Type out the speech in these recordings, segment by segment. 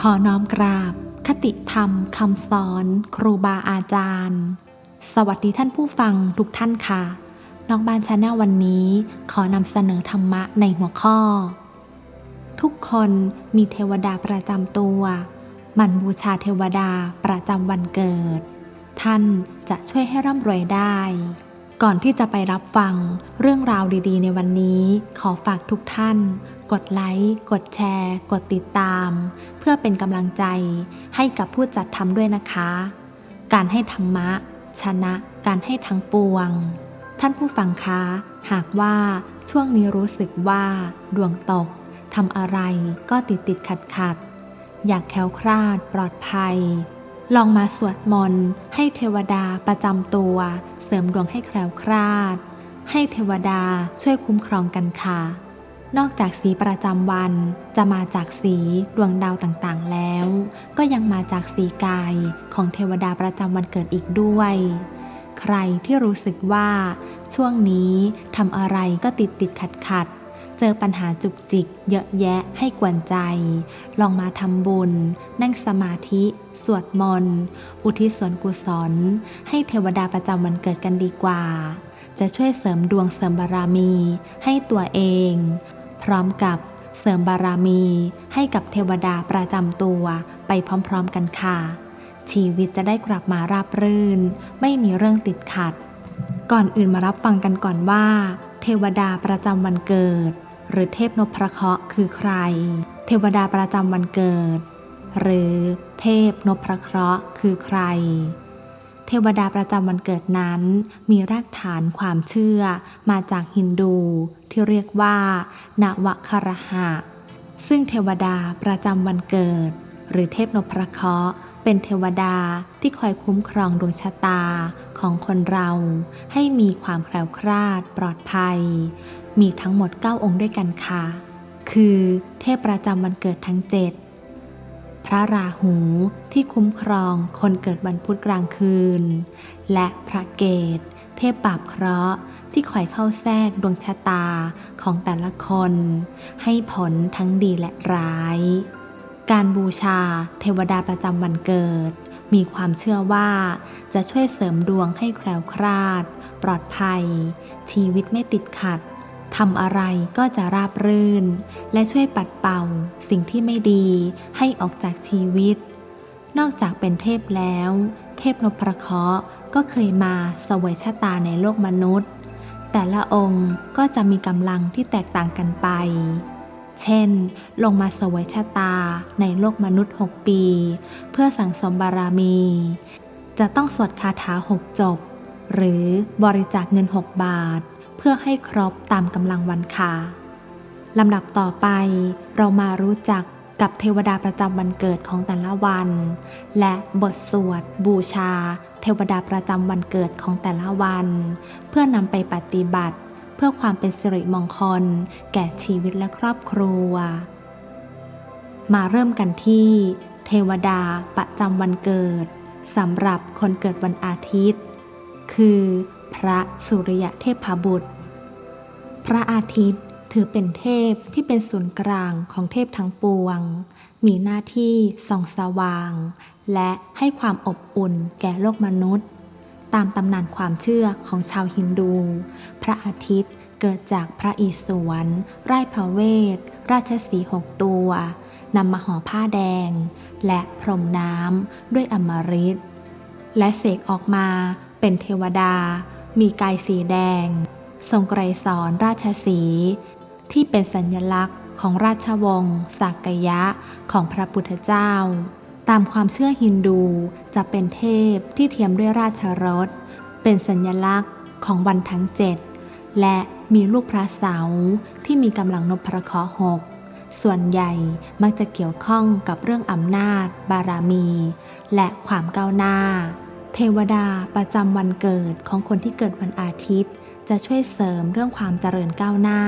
ขอน้อมกราบ คติธรรมคำสอน ครูบาอาจารย์ สวัสดีท่านผู้ฟังทุกท่านค่ะน้องบ้านชาแนลวันนี้ ขอนำเสนอธรรมะในหัวข้อ ทุกคนมีเทวดาประจำตัว มันบูชาเทวดาประจำวันเกิด ท่านจะช่วยให้ร่ำรวยได้ ก่อนที่จะไปรับฟังเรื่องราวดีๆ ในวันนี้ ขอฝากทุกท่าน กดไลค์ กดแชร์ กดติดตาม เพื่อเป็นกำลังใจให้กับผู้จัดทำด้วยนะคะ การให้ธรรมะ ชนะการให้ทั้งปวง ท่านผู้ฟังคะ หากว่าช่วงนี้รู้สึกว่า ดวงตกทำอะไรก็ติดติดขัดขัด อยากแคล้วคลาดปลอดภัย ลองมาสวดมนต์ให้เทวดาประจำตัว เสริมดวงให้แคล้วคลาด ให้เทวดาช่วยคุ้มครองกันค่ะ นอกจากสีประจำวันจะมาจากสีดวงดาวต่างๆแล้ว ก็ยังมาจากสีกายของเทวดาประจำวันเกิดอีกด้วย ใครที่รู้สึกว่า ช่วงนี้ทำอะไรก็ติดติดขัดขัดเจอปัญหาจุกจิกเยอะแยะให้กวนใจ ลองมาทำบุญ นั่งสมาธิ สวดมนต์อุทิศส่วนกุศล ให้เทวดาประจำวันเกิดกันดีกว่า จะช่วยเสริมดวงเสริมบารมี ให้ตัวเอง พร้อมกับเสริมบารมีให้กับเทวดาประจำตัวไปพร้อม ๆกันค่ะ ชีวิตจะได้กลับมาราบรื่น ไม่มีเรื่องติดขัด ก่อนอื่นมารับฟังกันก่อนว่า เทวดาประจำวันเกิด หรือเทพนพเคราะห์คือใคร เทวดาประจำวันเกิด หรือเทพนพเคราะห์คือใคร เทวดาประจำวันเกิดนั้น มีรากฐานความเชื่อมาจากฮินดูที่เรียกว่านวคารหะ ซึ่งเทวดาประจำวันเกิด หรือเทพนพเคราะห์เป็นเทวดาที่คอยคุ้มครองดวงชะตาของคนเราให้มีความแคล้วคลาดปลอดภัย มีทั้งหมด 9 องค์ด้วยกันค่ะ คือเทพประจำวันเกิดทั้ง 7 พระราหูที่คุ้มครองคนเกิดวันพุธกลางคืน และพระเกต เทพปราบเคราะห์ที่คอยเข้าแทรกดวงชะตาของแต่ละคน ให้ผลทั้งดีและร้าย การบูชาเทวดาประจำวันเกิด มีความเชื่อว่าจะช่วยเสริมดวงให้แคล้วคลาด ปลอดภัย ชีวิตไม่ติดขัด ทำอะไรก็จะราบรื่น และช่วยปัดเป่า สิ่งที่ไม่ดีให้ออกจากชีวิต นอกจากเป็นเทพแล้ว เทพนพเคราะห์ก็เคยมาเสวยชะตาในโลกมนุษย์ แต่ละองค์ก็จะมีกำลังที่แตกต่างกันไป เช่น ลงมาเสวยชะตาในโลกมนุษย์ 6 ปี เพื่อสั่งสมบารมี จะต้องสวดคาถาหกจบ หรือบริจาคเงิน 6 บาท เพื่อให้ครบตามกำลังวันค่ะลำดับต่อไปเรามารู้จักกับเทวดาประจำวันเกิดของแต่ละวัน และบทสวด บูชา เทวดาประจำวันเกิดของแต่ละวัน เพื่อนำไปปฏิบัติ เพื่อความเป็นสิริมงคล แก่ชีวิตและครอบครัว มาเริ่มกันที่ เทวดาประจำวันเกิดสำหรับคนเกิดวันอาทิตย์ คือ พระสุริยเทพบุตร พระอาทิตย์ถือเป็นเทพที่เป็นศูนย์กลางของเทพทั้งปวง มีหน้าที่ส่องสว่าง และให้ความอบอุ่นแก่โลกมนุษย์ ตามตำนานความเชื่อของชาวฮินดู พระอาทิตย์เกิดจากพระอิศวรไร่พระเวท ราชสีห์หกตัวนำมาห่อผ้าแดง และพรมน้ำด้วยอมฤตและเสกออกมาเป็นเทวดา มีกายสีแดง ทรงไกรสอนราชสี ที่เป็นสัญลักษณ์ของราชวงศ์สักยะของพระพุทธเจ้า ตามความเชื่อฮินดูจะเป็นเทพที่เทียมด้วยราชรถ เป็นสัญลักษณ์ของวันทั้งเจ็ดและมีลูกพระเสาที่มีกำลังนพพระเคราะห์หกส่วนใหญ่มักจะเกี่ยวข้องกับเรื่องอำนาจ บารมี และความก้าวหน้า เทวดาประจำวันเกิดของคนที่เกิดวันอาทิตย์ จะช่วยเสริมเรื่องความเจริญก้าวหน้า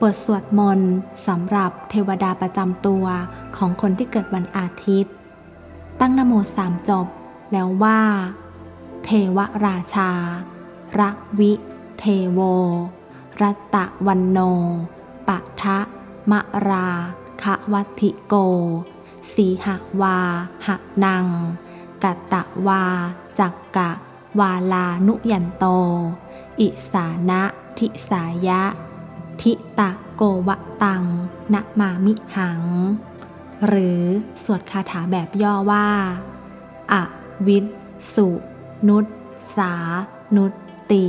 บทสวดมนต์สำหรับเทวดาประจำตัวของคนที่เกิดวันอาทิตย์ ตั้งนโมสามจบ แล้วว่า เทวราชา ระวิ เทโว รัตะวันโน ปะทะ มะราคะวัติโก สีหวาหนัง กัตตะวา จักกะ วาลานุยันโต อิสานะทิสายะ ทิตะโกวะตังนะมามิหัง หรือสวดคาถาแบบย่อว่า อวิทสุ นุตสา นุตติ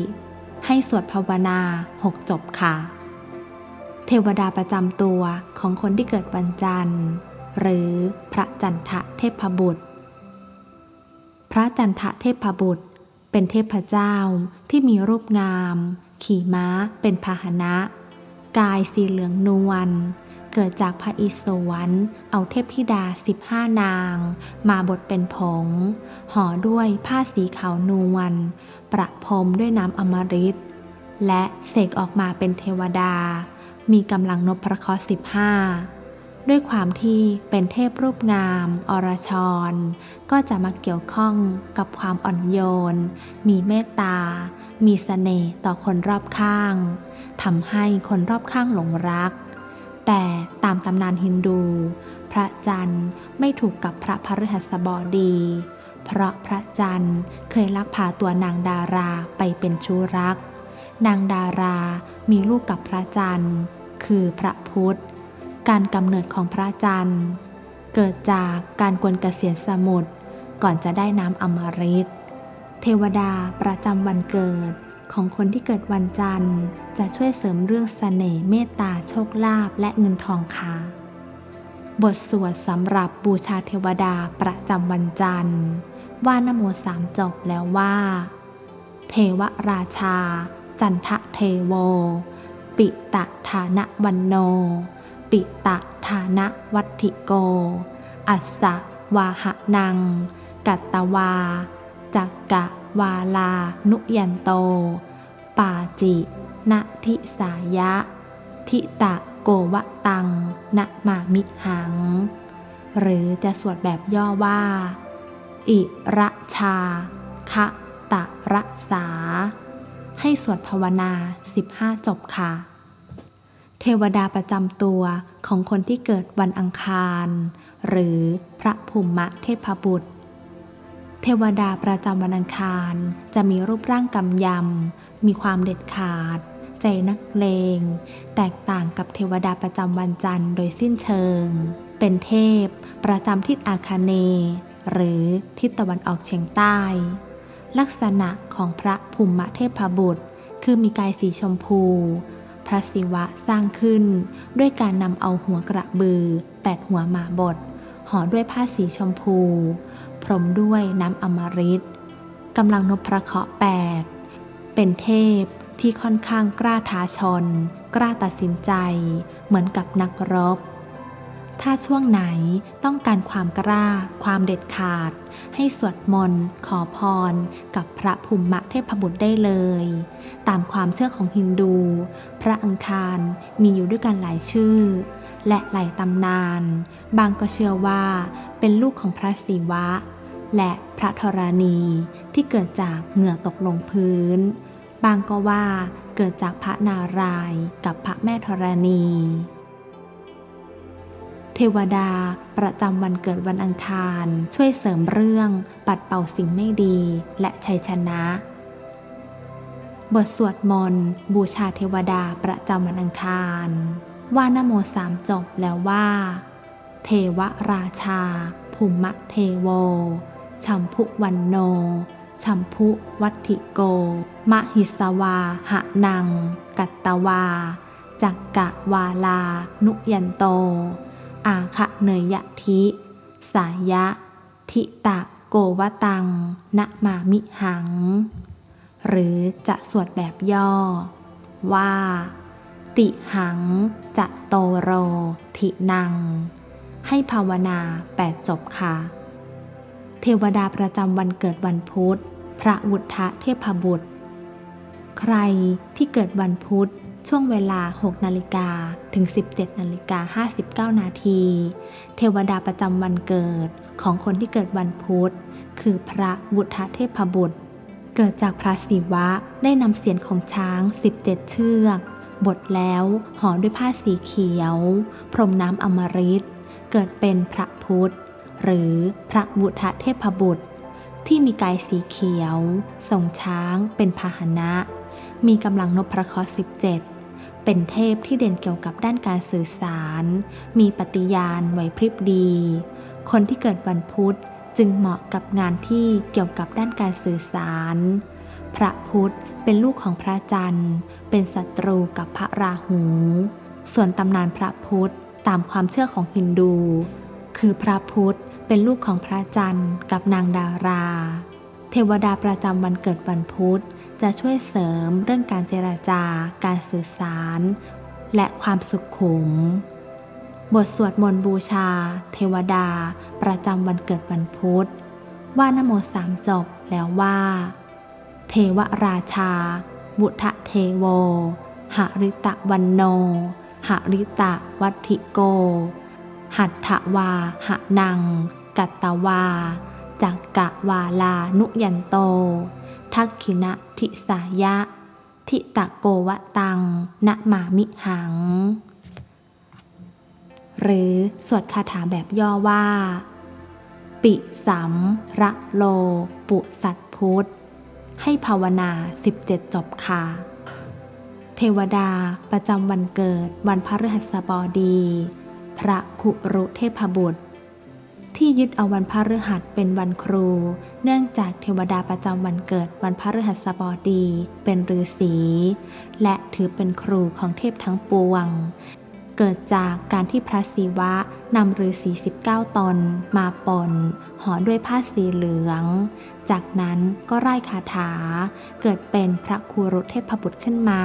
ให้สวดภาวนาหกจบค่ะ เทวดาประจำตัวของคนที่เกิดวันจันทร์ หรือพระจันทะเทพบุตร พระจันทะเทพบุตร เป็นเทพเจ้าที่มีรูปงาม ขี่ม้าเป็นพาหนะ กายสีเหลืองนวลเกิดจากพระอิศวรเอาเทพธิดา15นาง มาบดเป็นผง ห่อด้วยผ้าสีขาวนวลประพรมด้วยน้ำอมฤต และเสกออกมาเป็นเทวดา มีกำลังนพพระเคราะห์15 ด้วยความที่เป็นเทพรูปงาม อรชร ก็จะมาเกี่ยวข้องกับความอ่อนโยน มีเมตตา มีเสน่ห์ต่อคนรอบข้างทำให้คนรอบข้างหลงรัก แต่ตามตำนานฮินดู พระจันทร์ไม่ถูกกับพระพฤหัสบดี เพราะพระจันทร์เคยลักพาตัวนางดาราไปเป็นชู้รัก นางดารามีลูกกับพระจันทร์ คือพระพุทธ การกำเนิดของพระจันทร์ เกิดจากการกวนเกษียณสมุทรก่อนจะได้น้ำอมฤตเทวดาประจำวันเกิดของคนที่เกิดวันจันทร์ จะช่วยเสริมเรื่องเสน่ห์เมตตาโชคลาภและเงินทองค่ะบทสวดสำหรับบูชาเทวดาประจำวันจันทร์ ว่านโมสามจบแล้วว่า เทวราชา จันทะเทโว ปิตะฐานะวันโน ปิตะฐานะวัตถิโก อัสสะวาหะนัง กัตตวา จักกะวาลานุยันโต ปาจินะทิสายะ ทิตะโกวะตังนะมามิหัง หรือจะสวดแบบย่อว่า อิระชาคะตะระสา ให้สวดภาวนา 15 จบค่ะ เทวดาประจำตัวของคนที่เกิดวันอังคาร หรือพระภูมิเทพบุตร เทวดาประจำวันอังคารจะมีรูปร่างกำยำ มีความเด็ดขาด ใจนักเลง แตกต่างกับเทวดาประจำวันจันทร์โดยสิ้นเชิง เป็นเทพประจำทิศอาคาเน หรือทิศตะวันออกเฉียงใต้ ลักษณะของพระภูมิเทพบุตร คือมีกายสีชมพู พระศิวะสร้างขึ้น ด้วยการนำเอาหัวกระบือแปดหัวหมาบดห่อด้วยผ้าสีชมพู พรมด้วยน้ำอมฤตกำลังนพพระเคราะห์แปดเป็นเทพที่ค่อนข้างกล้าท้าชน กล้าตัดสินใจ เหมือนกับนักรบ ถ้าช่วงไหนต้องการความกล้า ความเด็ดขาด ให้สวดมนต์ ขอพร กับพระภูมิเทพบุตรได้เลย ตามความเชื่อของฮินดู พระอังคารมีอยู่ด้วยกันหลายชื่อ และหลายตำนาน บางก็เชื่อว่าเป็นลูกของพระศิวะ และพระธรณีที่เกิดจากเหงื่อตกลงพื้น บางก็ว่าเกิดจากพระนารายณ์กับพระแม่ธรณี เทวดา ประจำวันเกิดวันอังคาร ช่วยเสริมเรื่อง ปัดเป่าสิ่งไม่ดี และชัยชนะ บทสวดมนต์บูชาเทวดาประจำวันอังคาร ว่านโมสามจบแล้วว่า เทวราชาภูมะเทโวชัมพุวันโนชัมพุวัติโก มหิสวาหะนัง กัตตวา จักกะวาลา นุยันโต อาคะเนยยะทิ สายะ ทิตะโกวตังนะมามิหัง หรือจะสวดแบบย่อ ว่า ติหัง จะโตโร ทินัง ให้ภาวนาแปดจบค่ะ เทวดาประจำวันเกิดวันพุธ พระวุฒเทพบุตร ใครที่เกิดวันพุธ ช่วงเวลา 6 นาฬิกาถึง 17 นาฬิกา 59 นาที เทวดาประจำวันเกิดของคนที่เกิดวันพุธ คือพระวุฒเทพบุตร เกิดจากพระศิวะได้นำเสียนของช้าง 17 เชือก บดแล้วห่อด้วยผ้าสีเขียว พรมน้ำอมฤต เกิดเป็นพระพุทธหรือพระบุทธเทพบุตร ที่มีกายสีเขียว ทรงช้างเป็นพาหนะ มีกำลังนพพระคราะห์17 เป็นเทพที่เด่นเกี่ยวกับด้านการสื่อสาร มีปฏิญาณไหวพริบดี คนที่เกิดวันพุธจึงเหมาะกับงานที่เกี่ยวกับด้านการสื่อสาร พระพุธเป็นลูกของพระจันทร์ เป็นศัตรูกับพระราหู ส่วนตำนานพระพุธตามความเชื่อของฮินดู คือพระพุธเป็นลูกของพระจันทร์กับนางดารา เทวดาประจำวันเกิดวันพุธ จะช่วยเสริมเรื่องการเจรจา การสื่อสาร และความสุขขุม บทสวดมนต์บูชา เทวดา ประจำวันเกิดวันพุธ ว่านโมสามจบแล้วว่า เทวราชา บุทะเทโว หริตะวันโน หริตะวัติโก หัตถวาหนัง กัตตวาจักกะวาลานุยันโต ทักขินะทิสายะ ทิตะโกวะตังนะมามิหัง หรือสวดคาถาแบบย่อว่า ปิสัมระโล ปุสัตพุทธให้ภาวนา 17 จบค่ะ เทวดาประจำวันเกิดวันพฤหัสบดี พระคุรุเทพบุตร ที่ยึดเอาวันพฤหัสเป็นวันครู เนื่องจากเทวดาประจำวันเกิดวันพฤหัสบดี เป็นฤาษีและถือเป็นครูของเทพทั้งปวง เกิดจากการที่พระศิวะนำฤาษี19 ตน มาปนห่อด้วยผ้าสีเหลือง จากนั้นก็ไล่คาถา เกิดเป็นพระครูรุเทพบุตรขึ้นมา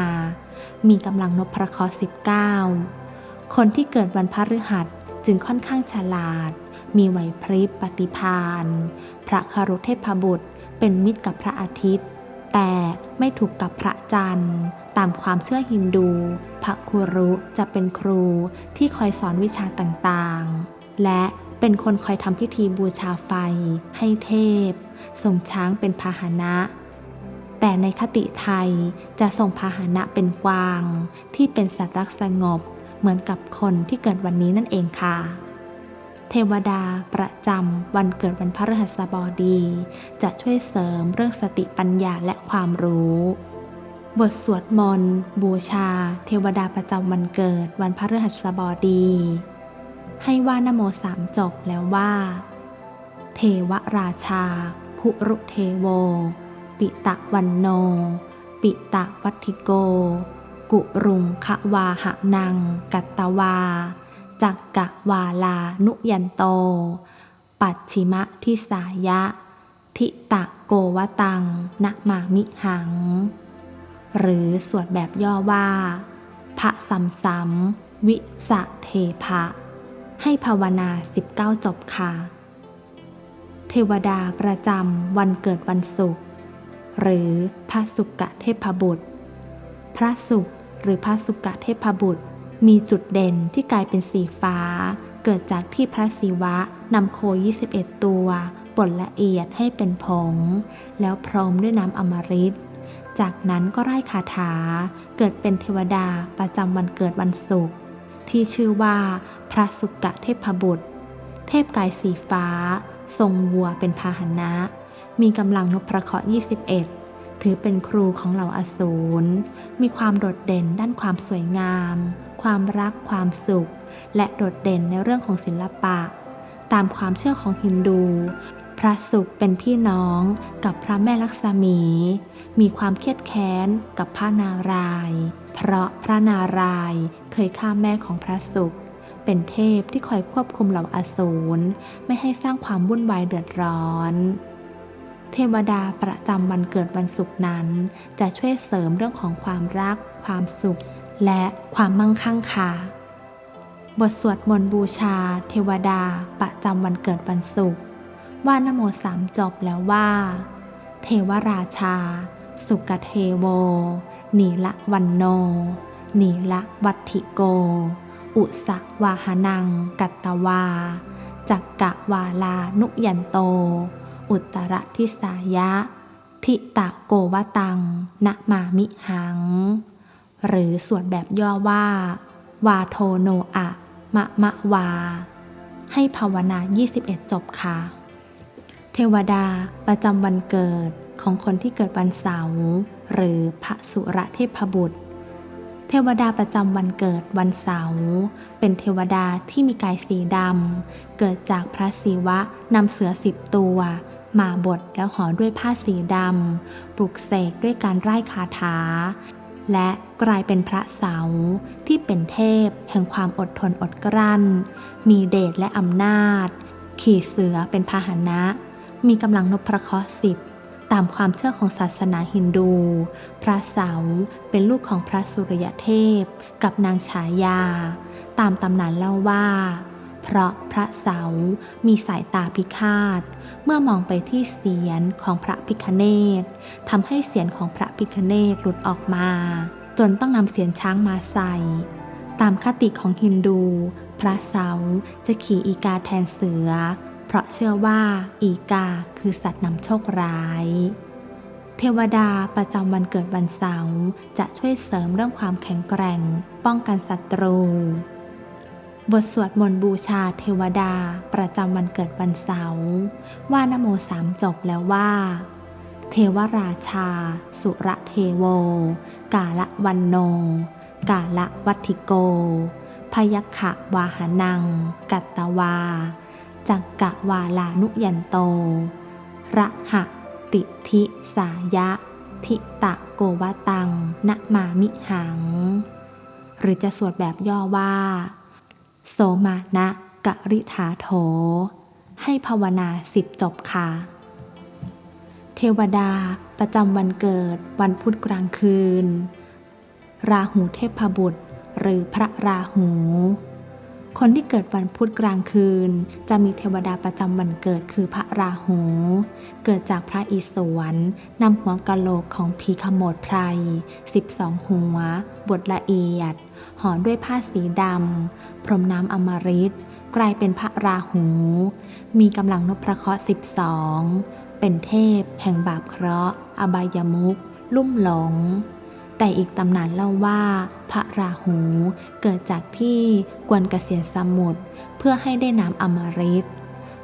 มีกำลังนพพระคราะห์19 คนที่เกิดวันพฤหัสจึงค่อนข้างฉลาด มีไหวพริบปฏิภาณพระคารุเทพบุตรเป็นมิตรกับพระอาทิตย์ แต่ไม่ถูกกับพระจันทร์ ตามความเชื่อฮินดู พระครูรุจะเป็นครูที่คอยสอนวิชาต่างๆ และเป็นคนคอยทำพิธีบูชาไฟ ให้เทพทรงช้างเป็นพาหนะแต่ในคติไทยจะทรงพาหนะเป็นกวาง ที่เป็นสัตว์รักสงบ เหมือนกับคนที่เกิดวันนี้นั่นเองค่ะ เทวดาประจำวันเกิดวันพฤหัสบดี จะช่วยเสริมเรื่องสติปัญญาและความรู้ บทสวดมนต์ บูชา เทวดาประจำวันเกิดวันพฤหัสบดี ให้ว่านโมสามจบแล้วว่า เทวราชา คุรุเทโว ปิตะวันโน ปิตะวัตถิโก กุรุงคะวาหะนัง กัตตวา จักกะวาลานุยันโต ปัจฉิมะทิสายะ ทิตะโกวตังนะมามิหัง หรือสวดแบบย่อว่า พระสัมสัมวิสะเทภะให้ภาวนา 19 จบค่ะ เทวดาประจำวันเกิดวันศุกร์หรือพระสุกะเทพบุตร พระศุกหรือพระสุกะเทพบุตร มีจุดเด่นที่กลายเป็นสีฟ้า เกิดจากที่พระศิวะนำโค 21 ตัวป่นละเอียดให้เป็นผง แล้วพรมด้วยน้ำอมฤตจากนั้นก็ไล่คาถา เกิดเป็นเทวดาประจำวันเกิดวันศุกร์ที่ชื่อว่าพระสุกะเทพบุตร เทพกายสีฟ้า ทรงวัวเป็นพาหนะ มีกำลังนพพระเคราะห์21 ถือเป็นครูของเหล่าอสูร มีความโดดเด่นด้านความสวยงาม ความรักความสุข และโดดเด่นในเรื่องของศิลปะ ตามความเชื่อของฮินดู พระศุกร์เป็นพี่น้องกับพระแม่ลักษมี มีความเครียดแค้นกับพระนาราย เพราะพระนารายเคยฆ่าแม่ของพระศุกร์เป็นเทพที่คอยควบคุมเหล่าอสูรไม่ให้สร้างความวุ่นวายเดือดร้อน เทวดาประจำวันเกิดวันศุกร์นั้น จะช่วยเสริมเรื่องของความรัก ความสุข และความมั่งคั่งค่ะบทสวดมนต์บูชา เทวดา ประจำวันเกิดวันศุกร์ว่านโมสามจบแล้วว่า เทวราชา สุกเทโว นีละวันโน นีละวัตถิโก อุสะวาหนัง กัตตวา จักกะวาลานุยันโต อุตรทิสายะ ทิตะโกวตังนะมามิหัง หรือสวดแบบย่อว่า วาโทโนอะมะมะวา ให้ภาวนา 21 จบค่ะ เทวดาประจำวันเกิดของคนที่เกิดวันเสาร์หรือพระสุรเทพบุตร เทวดาประจำวันเกิดวันเสาร์เป็นเทวดาที่มีกายสีดำเกิดจากพระศิวะนำเสือสิบตัวมาบดแล้วห่อด้วยผ้าสีดำ ปลุกเสกด้วยการไร้คาถา และกลายเป็นพระเสาที่เป็นเทพ แห่งความอดทนอดกลั้น มีเดชและอำนาจ ขี่เสือเป็นพาหนะ มีกำลังนพเคราะห์สิบตามความเชื่อของศาสนาฮินดู พระเสาเป็นลูกของพระสุริยเทพ กับนางฉายา ตามตำนานเล่าว่า เพราะพระเสา มีสายตาพิฆาต เมื่อมองไปที่เสียนของพระพิคเนตทำให้เสียนของพระพิคเนตหลุดออกมา จนต้องนำเสียนช้างมาใส่ ตามคติของฮินดู พระเสาจะขี่อีกาแทนเสือ เพราะเชื่อว่าอีกาคือสัตว์นำโชคร้ายเทวดาประจำวันเกิดวันเสาร์จะช่วยเสริมเรื่องความแข็งแกร่ง ป้องกันศัตรู บทสวดมนต์บูชาเทวดาประจำวันเกิดวันเสาร์ว่านโมสามจบแล้วว่า เทวราชา สุระเทโว กาละวันโน กาละวัตถิโก พยัคขะวาหานัง กัตตวา จักกะวาลานุยันโต ระหะติทิสายะ ทิตะโกวตังนะมามิหัง หรือจะสวดแบบย่อว่า โสมานะกะริถาโถ ให้ภาวนาสิบจบค่ะ เทวดาประจำวันเกิดวันพุธกลางคืน ราหูเทพบุตรหรือพระราหู คนที่เกิดวันพุธกลางคืน จะมีเทวดาประจำวันเกิดคือพระราหู เกิดจากพระอิศวรนำหัวกะโหลกของผีขโมดไพร12 หัว บทละเอียดห่อด้วยผ้าสีดำ พรมน้ำอมฤตกลายเป็นพระราหู มีกำลังนพระเคราะห์12เป็นเทพ แห่งบาปเคราะห์ อบายมุขลุ่มหลง แต่อีกตำนานเล่าว่า พระราหูเกิดจากที่กวนเกษียณสมุทรเพื่อให้ได้น้ำอมฤต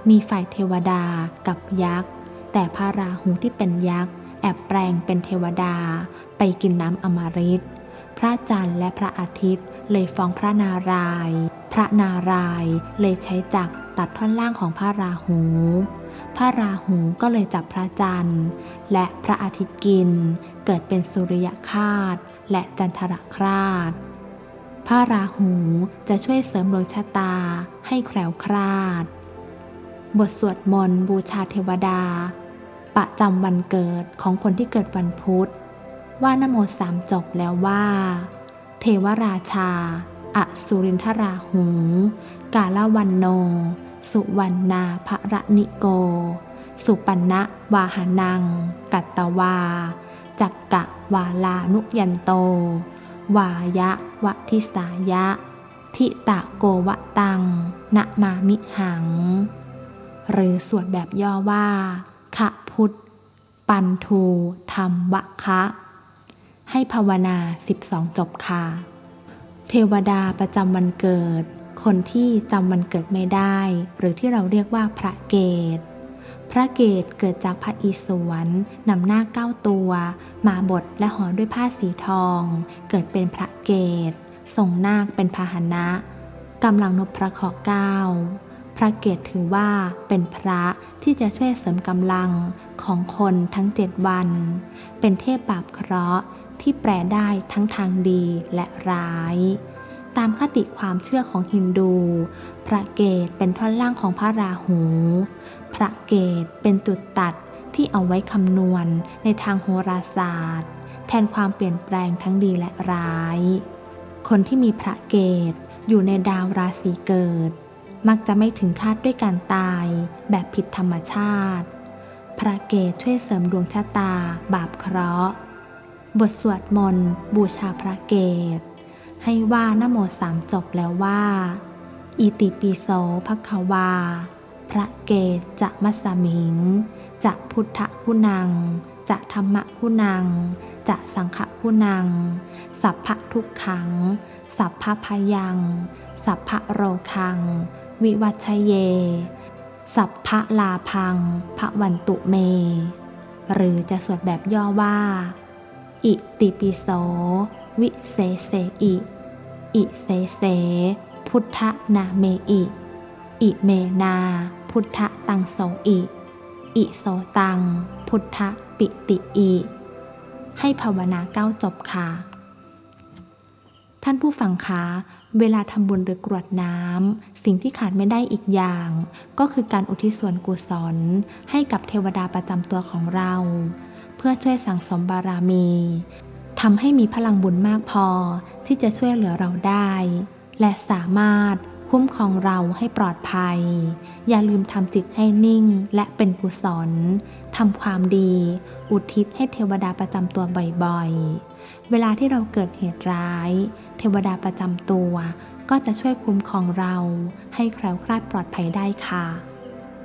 มีฝ่ายเทวดากับยักษ์ แต่พระราหูที่เป็นยักษ์ แอบแปลงเป็นเทวดา ไปกินน้ำอมฤตพระจันทร์และพระอาทิตย์ เลยฟ้องพระนารายณ์พระนารายณ์เลยใช้จักรตัดท่อนล่างของพระราหู พระราหูก็เลยจับพระจันทร์ และพระอาทิตย์กิน เกิดเป็นสุริยคราสและจันทรคราสพระราหูจะช่วยเสริมดวงชะตาให้แคล้วคลาด บทสวดมนต์บูชาเทวดา ประจำวันเกิดของคนที่เกิดวันพุธ ว่านโมสามจบแล้วว่า เทวราชา อสุรินทราหู กาลวันโน สุวรรณาภรนิโก สุปันนะวาหานัง กัตตวา จักกะวาลานุยันโต วายะวะทิสายะ ทิตะโกวะตัง นะมามิหัง หรือสวดแบบย่อว่าขะพุทธปันทูธรรมวะคะ ให้ภาวนา 12 จบค่ะเทวดาประจำวันเกิด คนที่จำวันเกิดไม่ได้ หรือที่เราเรียกว่าพระเกตพระเกตเกิดจากพระอิศวรนำหน้าเก้าตัว มาบดและห่อด้วยผ้าสีทอง เกิดเป็นพระเกตทรงนาคเป็นพาหนะกำลังนพพระเคราะห์เก้าพระเกตถือว่าเป็นพระที่จะช่วยเสริมกำลังของคนทั้งเจ็ดวัน เป็นเทพบาปเคราะห์ ที่แปลได้ทั้งทางดีและร้าย ตามคติความเชื่อของฮินดู พระเกตเป็นท่อนล่างของพระราหู พระเกตเป็นจุดตัดที่เอาไว้คำนวณในทางโหราศาสตร์ แทนความเปลี่ยนแปลงทั้งดีและร้าย คนที่มีพระเกตอยู่ในดาวราศีเกิด มักจะไม่ถึงคาดด้วยการตายแบบผิดธรรมชาติ พระเกตช่วยเสริมดวงชะตา บาปเคราะห์ บทสวดมนต์บูชาพระเกตให้ว่านโมสามจบแล้วว่า อิติปิโสภควา พระเกตจะมัสมิง จะพุทธคุณัง จะธรรมคุณัง จะสังฆคุณัง สัพพะทุกขัง สัพพะพยัง สัพพะโรคัง วิวัชเย สัพพะลาพังพระวันตุเม หรือจะสวดแบบย่อว่า อิติปิโส วิเศเสอิ อิเสเส พุทธนาเมอิ อิเมนา พุทธตังโสอิ อิโสตัง พุทธปิติอิ ให้ภาวนาเก้าจบค่ะ ท่านผู้ฟังคะเวลาทำบุญหรือกรวดน้ำ สิ่งที่ขาดไม่ได้อีกอย่าง ก็คือการอุทิศส่วนกุศล ให้กับเทวดาประจำตัวของเรา เพื่อช่วยสั่งสมบารมีทำให้มีพลังบุญมากพอที่จะช่วยเหลือเราได้ และสามารถคุ้มครองเราให้ปลอดภัย อย่าลืมทำจิตให้นิ่งและเป็นกุศลทำความดี อุทิศให้เทวดาประจำตัวบ่อยๆ เวลาที่เราเกิดเหตุร้าย เทวดาประจำตัว ก็จะช่วยคุ้มครองเราให้แคล้วคลาดปลอดภัยได้ค่ะ